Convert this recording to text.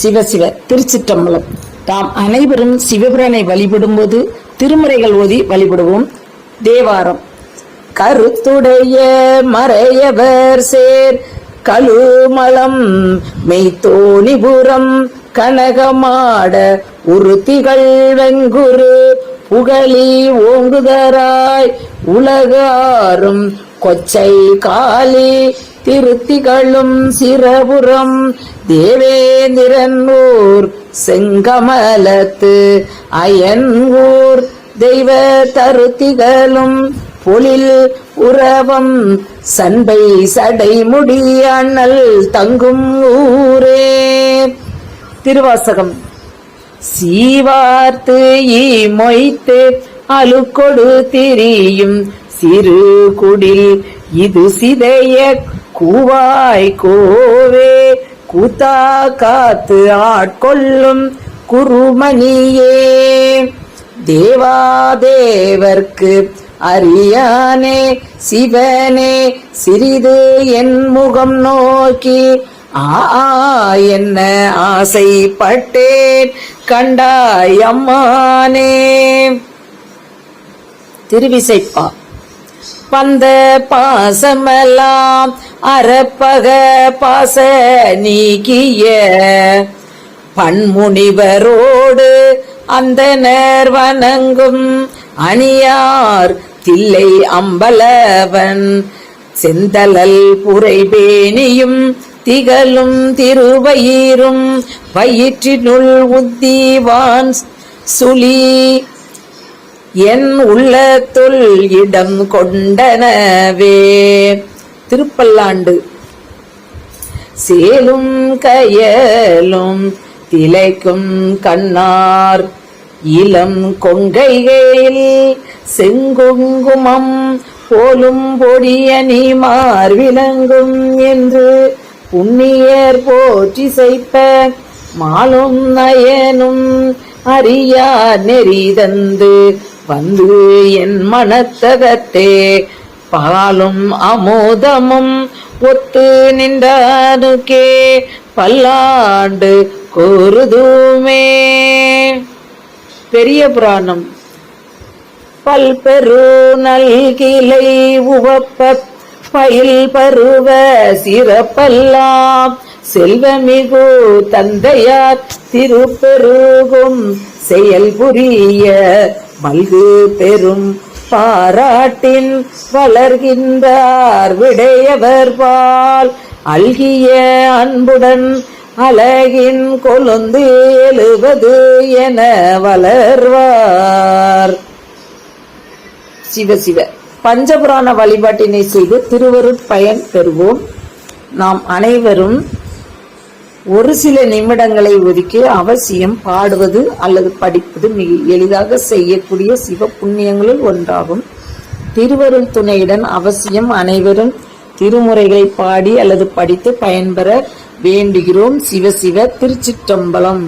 சிவ சிவ திருச்சிற்றம்பலம். தாம் அனைவரும் சிவபிரானை வழிபடும்போது திருமுறைகள் ஓதி வழிபடுவோம். தேவாரம். கருத்துடைய மறையவர் சேர் கழுமலம் மெய்த்தோணிபுரம் கனகமாட உருத்திகள் வெங்குரு புகழி ஓங்குதராய் உலகாரும் கொச்சை காலி திருத்திகளும் சிரபுரம் தேவேந்திரன் ஊர் செங்கமலத்து அயன் ஊர் தெய்வ தருத்திகளும் பொழில் உறவம் சண்பை சடை முடி தங்கும் ஊரே. திருவாசகம். சீவார்த்து ஈ மொய்த்து அலுக்கொடு திரியும் சிறு குடில் இது சிதைய கூவாய் கோவே கூத்தா காத்து ஆட்கொள்ளும் குருமணியே. தேவாதேவர்க்கு அரியானே சிவனே சிறிது என் முகம் நோக்கி ஆ என்ன ஆசைப்பட்டேன் கண்டாய் அம்மானே. திருவிசைப்பா. பந்த பாசமெல்லாம் அறப்பக பாச நீக்கிய பன்முனிவரோடு அந்த வணங்கும் அணியார் தில்லை அம்பலவன். செந்தலல் புரைபேணியும் திகழும் திருவயிரும் வயிற்றினுள் உத்திவான் சுழி என் உள்ளத்துள் இடம் கொண்டனவே. திருப்பல்லாண்டு. சேலும் கயலும் திளைக்கும் கண்ணார். இளம் கொங்கைகளில் செங்குங்குமம் போலும் பொடியணி மார்விலங்கும் என்று புண்ணியர் போற்றி செய்ப்ப மாலும் நயனும் அறியா நெறி தந்து வந்து என் மனத்தகத்தே பாலும் அமோதமும் ஒத்து நின்றானுக்கே பல்லாண்டு கூறுதுமே. பெரிய புராணம். பல்பெரு நல்கிலை உவப்ப பயில் பருவ சிறப்பல்லாம் செல்வமிகு தந்தையார் திருப்பெருகும் செயல் புரிய மல்கு பெரும் பாராட்டின் வளர்கின்றார் விடையவர் பால். அல்கிய அன்புடன் அழகின் கொழுந்து எழுவது என வளர்வார். சிவ சிவ. பஞ்சபுராண வழிபாட்டினை செய்து திருவருட்பயன் பெறுவோம். நாம் அனைவரும் ஒரு சில நிமிடங்களை ஒதுக்கி அவசியம் பாடுவது அல்லது படிப்பது மிக எளிதாக செய்யக்கூடிய சிவ புண்ணியங்களில் ஒன்றாகும். திருவருள் துணையுடன் அவசியம் அனைவரும் திருமுறைகளை பாடி அல்லது படித்து பயன்பெற வேண்டுகிறோம். சிவ சிவ திருச்சிற்றம்பலம்.